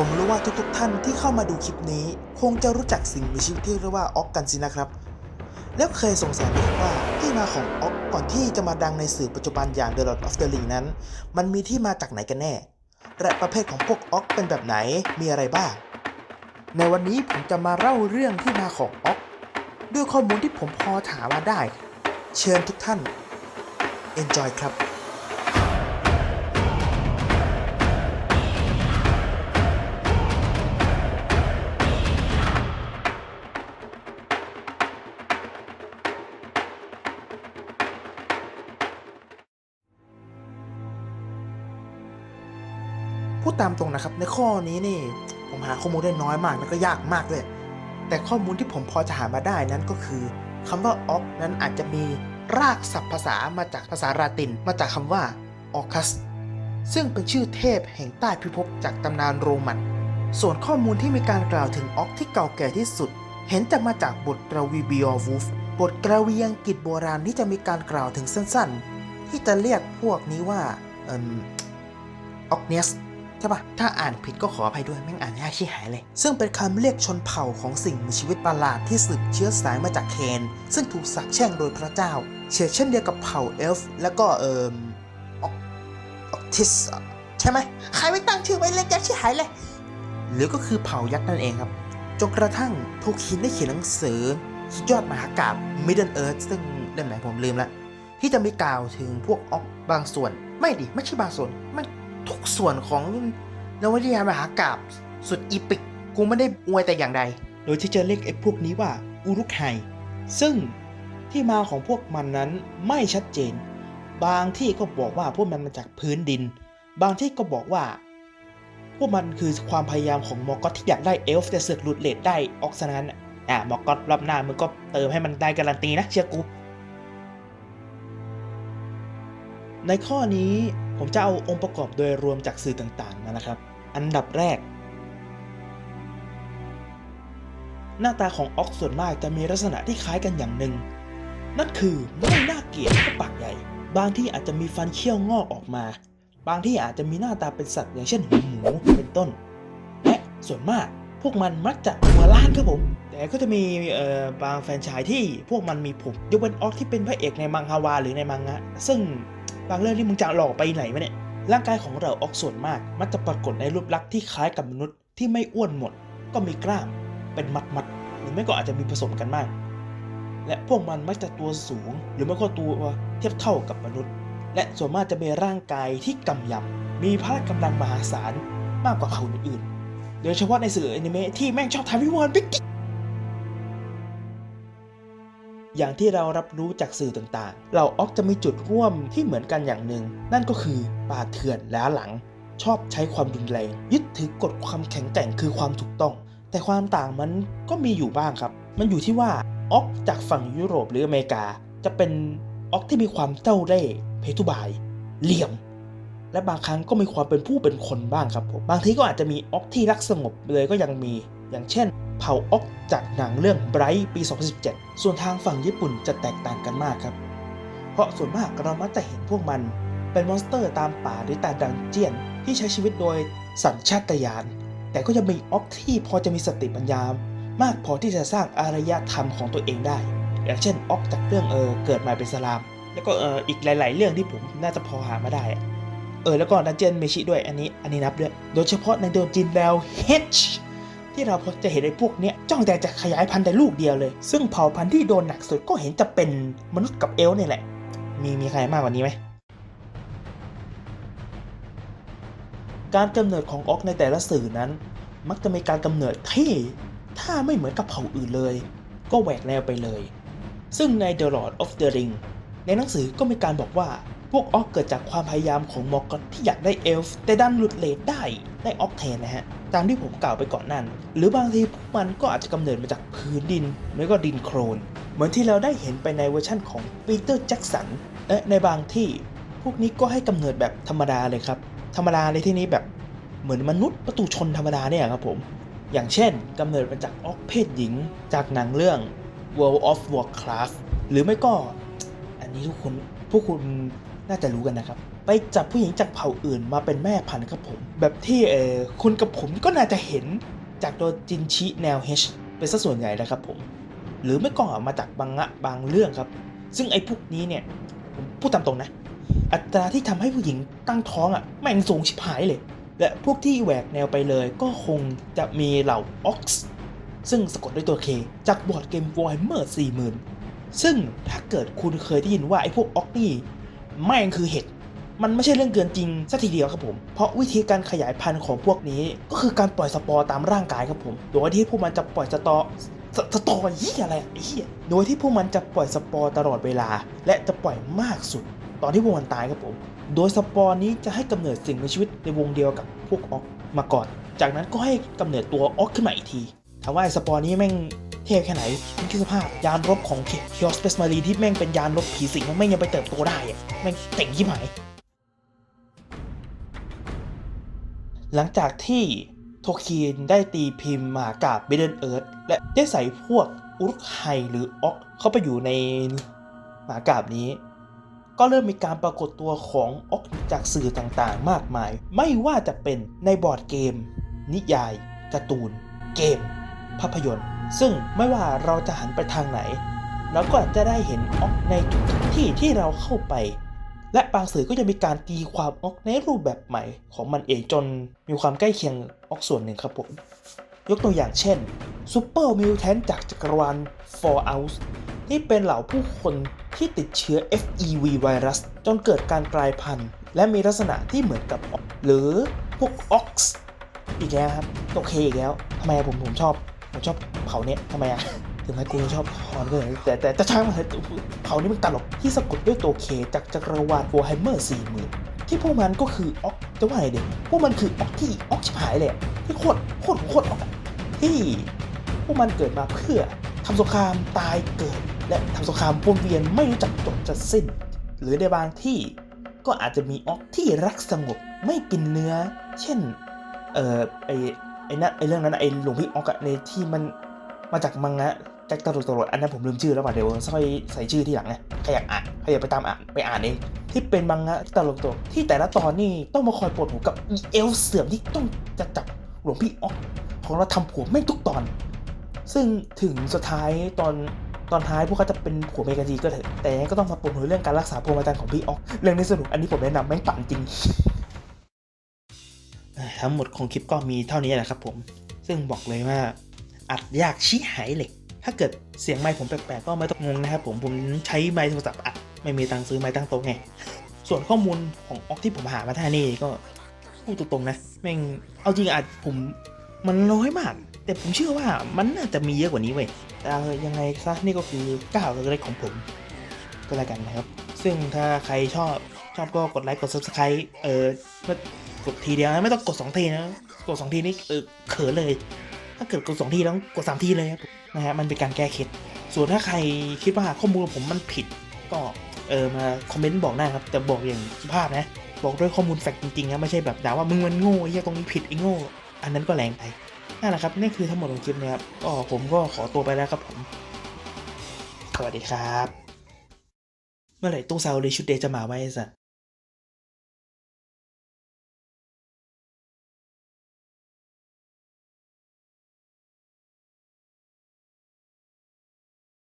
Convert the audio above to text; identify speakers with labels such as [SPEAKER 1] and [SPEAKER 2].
[SPEAKER 1] ผมรู้ว่าทุกๆท่านที่เข้ามาดูคลิปนี้ คงจะรู้จักสิ่งมีชีวิตที่เรียกว่าออกกันสินะครับ แล้วเคยสงสัยไหมว่าที่มาของออกก่อนที่จะมาดังในสื่อปัจจุบันอย่าง The Lord of the Ring นั้น มันมีที่มาจากไหนกันแน่ และประเภทของพวกออกเป็นแบบไหนมีอะไรบ้าง ในวันนี้ผมจะมาเล่าเรื่องที่มาของออกด้วยข้อมูลที่ผมพอถามมาได้ เชิญทุกท่าน enjoy ครับ ตามตรงนะครับ ในข้อนี้นี่ผมหาข้อมูลได้น้อยมากแล้วก็ยากมากเลย แต่ข้อมูลที่ผมพอจะหามาได้นั้นก็คือคำว่าออกนั้นอาจจะมีรากศัพท์ภาษามาจากภาษาลาตินมาจากคำว่าออคัสซึ่งเป็นชื่อเทพแห่งใต้พิภพจากตำนานโรมัน ส่วนข้อมูลที่มีการกล่าวถึงออกที่เก่าแก่ที่สุด เห็นจะมาจากบทกราวีบิออวูฟบทกราวีอังกฤษโบราณที่จะมีการกล่าวถึงสั้นๆ ที่จะเรียกพวกนี้ว่าเอ่มออกเนส ใช่ปะถ้าอ่านผิดก็ขออภัยด้วยแม่งอ่านยากชี้หายเลย ซึ่งเป็นคำเรียกชนเผ่าของสิ่งมีชีวิตประหลาดที่สืบเชื้อสายมาจากเคน ซึ่งถูกสักแช่งโดยพระเจ้าเช่นเช่นเดียวกับเผ่าเอลฟ์แล้วก็เอ่มออกออกทิสใช่ไหมใครไม่ตั้งชื่อไว้เล็กยักชี้หายเลย หรือก็คือเผ่ายักษ์นั่นเองครับจนกระทั่งโทคินได้เขียนหนังสือ สุดยอดมหากาบ Middle Earth ซึ่งเล่มไหนผมลืมละที่จะมีกล่าวถึงพวกออกบางส่วน ไม่ดิไม่ใช่บางส่วนมัน ทุกส่วนของนวนิยามหากาบสุดอีปิกกูไม่ได้อวยแต่อย่างใด โดยที่จะเรียกไอ้พวกนี้ว่าอุรุกไฮซึ่งที่มาของพวกมันนั้นไม่ชัดเจน บางที่ก็บอกว่าพวกมันมาจากพื้นดิน บางที่ก็บอกว่า พวกมันคือความพยายามของมอกตที่อยากได้เอลฟ์แต่เสือกหลุดเลดได้ออกซะนั้นอะมอกอตรอบหน้ามึงก็เติมให้มันได้การันตีนะเชื่อกูในข้อนี้ ผมจะเอาองค์ประกอบโดยรวมจากสื่อต่างๆมานะครับ อันดับแรก หน้าตาของออกส่วนมากจะมีลักษณะที่คล้ายกันอย่างหนึ่ง นั่นคือไม่น่าเกลียดก็ปากใหญ่ บางที่อาจจะมีฟันเขี้ยวงอกออกมา บางที่อาจจะมีหน้าตาเป็นสัตว์อย่างเช่นหมูเป็นต้น และส่วนมากพวกมันมักจะหัวล้านครับผม แต่ก็จะมีเอ่อบางแฟรนไชายที่พวกมันมีผมยกเว้นออกที่เป็นพระเอกในมังฮาวาหรือในมังงะ ซึ่ง บางเรื่องที่มึงจะหลอกไปไหนวะเนี่ย ร่างกายของเราออกส่วนมาก มักจะปรากฏในรูปลักษณ์ที่คล้ายกับมนุษย์ที่ไม่อ้วนหมด ก็มีกล้าม เป็นมัดๆหรือไม่ก็อาจจะมีผสมกันมากและพวกมันมักจะตัวสูง หรือไม่ก็ตัวเทียบเท่ากับมนุษย์ และส่วนมากจะมีร่างกายที่กำยำ มีพละกำลังมหาศาลมากกว่าเขาอื่นๆโดยเฉพาะในสื่ออนิเมะที่แม่งชอบทำวิวานบิ๊ก อย่างที่เรารับรู้จากสื่อต่างๆ เราออกจะมีจุดร่วมที่เหมือนกันอย่างหนึ่ง นั่นก็คือป่าเถื่อนล้าหลัง ชอบใช้ความรุนแรง ยึดถือกฎความแข็งแกร่งคือความถูกต้อง แต่ความต่างมันก็มีอยู่บ้างครับ มันอยู่ที่ว่าออกจากฝั่งยุโรปหรืออเมริกา จะเป็นออกที่มีความเจ้าเล่ห์เพทุบาย เหลี่ยม และบางครั้งก็มีความเป็นผู้เป็นคนบ้างครับผมบางทีก็อาจจะมีออกที่รักสงบเลยก็ยังมี อย่างเช่น เผาออกจากหนังเรื่อง Bright ปี 2017 ส่วนทางฝั่งญี่ปุ่นจะแตกต่างกันมากครับ เพราะส่วนมากเรามักจะเห็นพวกมัน เป็นมอนสเตอร์ตามป่าหรือตามดันเจียนที่ใช้ชีวิตโดยสัญชาตญาณ แต่ก็จะมีออกที่พอจะมีสติปัญญามากพอที่จะสร้างอารยธรรมของตัวเองได้ อย่างเช่นออกจากเรื่องเออเกิดมาเป็นสลาม แล้วก็เอออีกหลาย ๆ เรื่องที่ผมน่าจะพอหามาได้เออแล้วก็ดันเจียนเมชิด้วยอันนี้อันนี้นับด้วย โดยเฉพาะในโดนจินแล้วเฮช ที่เราพอจะเห็นไอ้พวกเนี้ยจ้องแต่จะขยายพันธุ์แต่ลูกเดียวเลย ซึ่งเผ่าพันธุ์ที่โดนหนักสุดก็เห็นจะเป็นมนุษย์กับเอลเนี่ยแหละ มีมีใครมากกว่านี้ไหมการกำเนิดของออกในแต่ละสื่อนั้น มักจะมีการกำเนิดที่ถ้าไม่เหมือนกับเผ่าอื่นเลย ก็แหวกแนวไปเลย ซึ่งใน The Lord of the Ring ในหนังสือก็มีการบอกว่า วกออกเกิดจากความพยายามของมอร์กอตที่อยากได้เอลฟ์แต่ดันหลุดเลดได้ได้ออกแทนนะฮะ ตามที่ผมกล่าวไปก่อนนั้นหรือบางทีพวกมันก็อาจจะกำเนิดมาจากพื้นดินไม่ก็ดินโครน เหมือนที่เราได้เห็นไปในเวอร์ชั่นของปีเตอร์แจ็กสันและในบางที่พวกนี้ก็ให้กำเนิดแบบธรรมดาเลยครับ ธรรมดาในที่นี้แบบเหมือนมนุษย์ประตูชนธรรมดาเนี่ยครับผม อย่างเช่นกำเนิดมาจากออกเพศหญิง จากหนังเรื่อง World of Warcraft หรือไม่ก็ อันนี้ทุกคนพวกคุณ น่าจะรู้กันนะครับ ไปจับผู้หญิงจากเผ่าอื่นมาเป็นแม่พันธุ์ครับผม แบบที่เออคุณกับผมก็น่าจะเห็นจากตัวจินชิแนว H เป็นสัส่วนใหญ่นะครับผม หรือไม่ก็มาจากบางะบางเรื่องครับ ซึ่งไอ้พวกนี้เนี่ยผมพูดตามตรงนะ อัตราที่ทำให้ผู้หญิงตั้งท้องอะ่ะแม่งสูงชิบหายเลย และพวกที่แหวกแนวไปเลยก็คงจะมีเหล่า Ox ซึ่งสะกดด้วยตัว K จากบอร์ดเกม Warhammer 40,000ซึ่งถ้าเกิดคุณเคยได้ยินว่าไอ้พวก Ox นี่ แม่งคือเห็ดมันไม่ใช่เรื่องเกินจริงสักทีเดียวครับผม เพราะวิธีการขยายพันธุ์ของพวกนี้ ก็คือการปล่อยสปอร์ตามร่างกายครับผม โดยที่พวกมันจะปล่อยสตอสสตอเหี้ยอะไรไอ้เหี้ยโดยที่พวกมันจะปล่อยสปอร์ตลอดเวลา และจะปล่อยมากสุด ตอนที่พวกมันตายครับผม โดยสปอร์นี้จะให้กำเนิดสิ่งมีชีวิตในวงเดียวกับพวกออกมาก่อน จากนั้นก็ให้กำเนิดตัวออกขึ้นมาอีกทีถามว่าสปอร์นี้แม่ง เทพแค่ไหนคุณคิดสภาพยานรบของเคียวสเปซมารีที่แม่งเป็นยานรบผีสิงแม่งยังไปเติบโตได้อะแม่งเต่งยิ่หาย หลังจากที่โทคีนได้ตีพิมพ์มากาบ Middle Earth และได้ใส่พวกอุรุกไฮหรือออกเข้าไปอยู่ในหมากาบนี้ ก็เริ่มมีการปรากฏตัวของออกจากสื่อต่างๆ มากมาย ไม่ว่าจะเป็นในบอร์ดเกม นิยายการ์ตูน เกม ภาพยนตร์ ซึ่งไม่ว่าเราจะหันไปทางไหน เราก็จะได้เห็นออกในทุกที่ที่เราเข้าไป และบางสื่อก็จะมีการตีความออกในรูปแบบใหม่ของมันเองจนมีความใกล้เคียงออกส่วนหนึ่งครับผม ยกตัวอย่างเช่นซูเปอร์มิวแทนจากจักรวาล Fallout ที่เป็นเหล่าผู้คนที่ติดเชื้อ FEV ไวรัส จนเกิดการกลายพันธุ์ และมีลักษณะที่เหมือนกับหรือพวก Ox อีกแล้วครับ โอเคอีกแล้วทำไมผมผมชอบ ผมชอบเผาเนี้ยทำไมอะถึงแม้กูชอบคอนก็เลยแต่แต่แต่ช่างมันเถอะเผานี่มันตลกที่สะกดด้วยตัวเคจากจักรวาลโวไฮเมอร์สี่หมื่นที่พวกมันก็คือออกจะว่าไงเด็กพวกมันคือออกที่ออกชิบหายเลยที่โคตรโคตรโคตรออกที่พวกมันเกิดมาเพื่อทำสงครามตายเกิด และทำสงครามวนเวียนไม่รู้จักจบจะสิ้น หรือในบางที่ก็อาจจะมีออกที่รักสงบไม่กินเนื้อ เช่น เอ่อไอ ไอนั่นไอเรื่องนั้นไอหลวงพี่ออกอะในที่มันมาจากมังงะแจ็คตลกตลกอันนั้นผมลืมชื่อแล้วว่ะเดี๋ยวค่อยใส่ชื่อที่หลังนะใครอยากอ่านใครอยากไปตามอ่านไปอ่านเองที่เป็นมังงะตลกตลกที่แต่ละตอนนี่ต้องมาคอยปวดหัวกับอีเอลเสื่อมที่ต้องจะจับหลวงพี่ออกของเราทำผัวไม่ทุกตอน ซึ่งถึงสุดท้ายตอนตอนท้ายพวกเขาจะเป็นผัวเมกาจีก็เถอะแต่ยังก็ต้องมาปวดหัวเรื่องการรักษาพรหมจรรย์ของพี่ออกเรื่องนี้สนุกอันนี้ผมแนะนำแม่งปั่นจริง ทั้งหมดของคลิปก็มีเท่านี้แหละครับผม ซึ่งบอกเลยว่า อัดยากชี้หายเหล็กถ้าเกิดเสียงไมค์ผมแปลกๆก็ไม่ต้องงงนะครับผม ผมใช้ไมค์โทรศัพท์อัดไม่มีตังค์ซื้อไมค์ตั้งโต๊ะไง ส่วนข้อมูลของออกที่ผมหามาท่านี่ก็พูดตรงๆนะแม่งเอาจริงอาจผมมันน้อยมาก แต่ผมเชื่อว่ามันน่าจะมีเยอะกว่านี้เว้ยแต่ยังไงซะนี่ก็คือก้าวเล็กๆของผมก็แล้วกันนะครับ ซึ่งถ้าใครชอบชอบก็กดไลค์กด subscribe เออเมื่อ กดทีเดียวนะไม่ต้องกดสองทีนะ กดสองทีนี่เออเขินเลย ถ้าเกิดกดสองทีแล้วกดสามทีเลยครับนะฮะมันเป็นการแก้เคล็ดส่วนถ้าใครคิดว่าข้อมูลของผมมันผิดก็เออมาคอมเมนต์บอกได้ครับ แต่บอกอย่างสุภาพนะ บอกด้วยข้อมูลแฟกต์จริงๆนะไม่ใช่แบบด่าว่ามึงมันโง่ไอ้เหี้ยตรงนี้ผิดไอ้โง่ อันนั้นก็แรงไปนั่นแหละครับนี่คือทั้งหมดของคลิปนะครับก็ผมก็ขอตัวไปแล้วครับผมสวัสดีครับ เมื่อไหร่ตู้ซาวเลยชุดเดย์จะมาไว้สัส